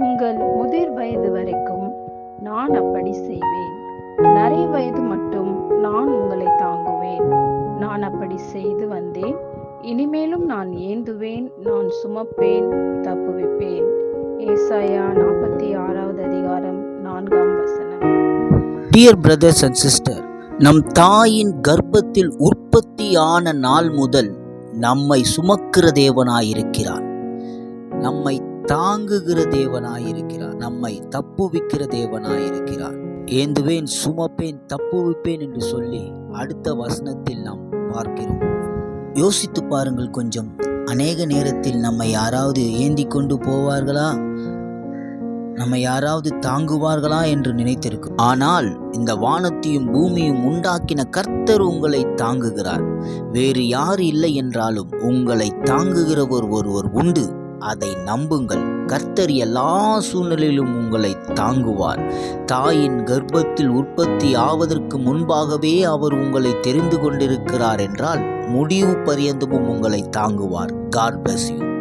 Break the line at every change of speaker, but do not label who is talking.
உங்கள் முதிர் வயது வரைக்கும் நான் அப்படி செய்வேன். நரை வயது மட்டும் நான் உங்களை தாங்குவேன். நான் அப்படி செய்து வந்தேன். இனிமேலும் நான் ஏந்துவேன். நான் சுமப்பேன். தப்புவிப்பேன் ஏசாயா நாற்பத்தி ஆறாவது அதிகாரம் நான்காம் வசனம்.
டியர் பிரதர்ஸ் அண்ட் சிஸ்டர் நம் தாயின் கர்ப்பத்தில் உற்பத்தியான நாள் முதல் நம்மை சுமக்கிற தேவனாயிருக்கிறார். நம்மை தாங்குகிற தேவனாயிருக்கிறார். நம்மை தப்புவிக்கிற தேவனாயிருக்கிறார். ஏந்துவேன் சுமப்பேன் தப்புவிப்பேன் என்று சொல்லி அடுத்த வசனத்தில் நாம் பார்க்கிறோம். யோசித்து பாருங்கள் கொஞ்சம். அநேக நேரத்தில் நம்மை யாராவது ஏந்தி கொண்டு போவார்களா? நம்மை யாராவது தாங்குவார்களா என்று நினைத்திருக்கும் ஆனால் இந்த வானத்தையும் பூமியும் உண்டாக்கின கர்த்தர் உங்களை தாங்குகிறார். வேறு யார் இல்லை என்றாலும் உங்களை தாங்குகிறவர் ஒருவர் உண்டு. அதை நம்புங்கள். கர்த்தர் எல்லா சூழ்நிலையிலும் உங்களை தாங்குவார். தாயின் கர்ப்பத்தில் உற்பத்தி ஆவதற்கு முன்பாகவே அவர் உங்களை தெரிந்து கொண்டிருக்கிறார் என்றால் முடிவு பரியந்தமும் உங்களை தாங்குவார். God bless you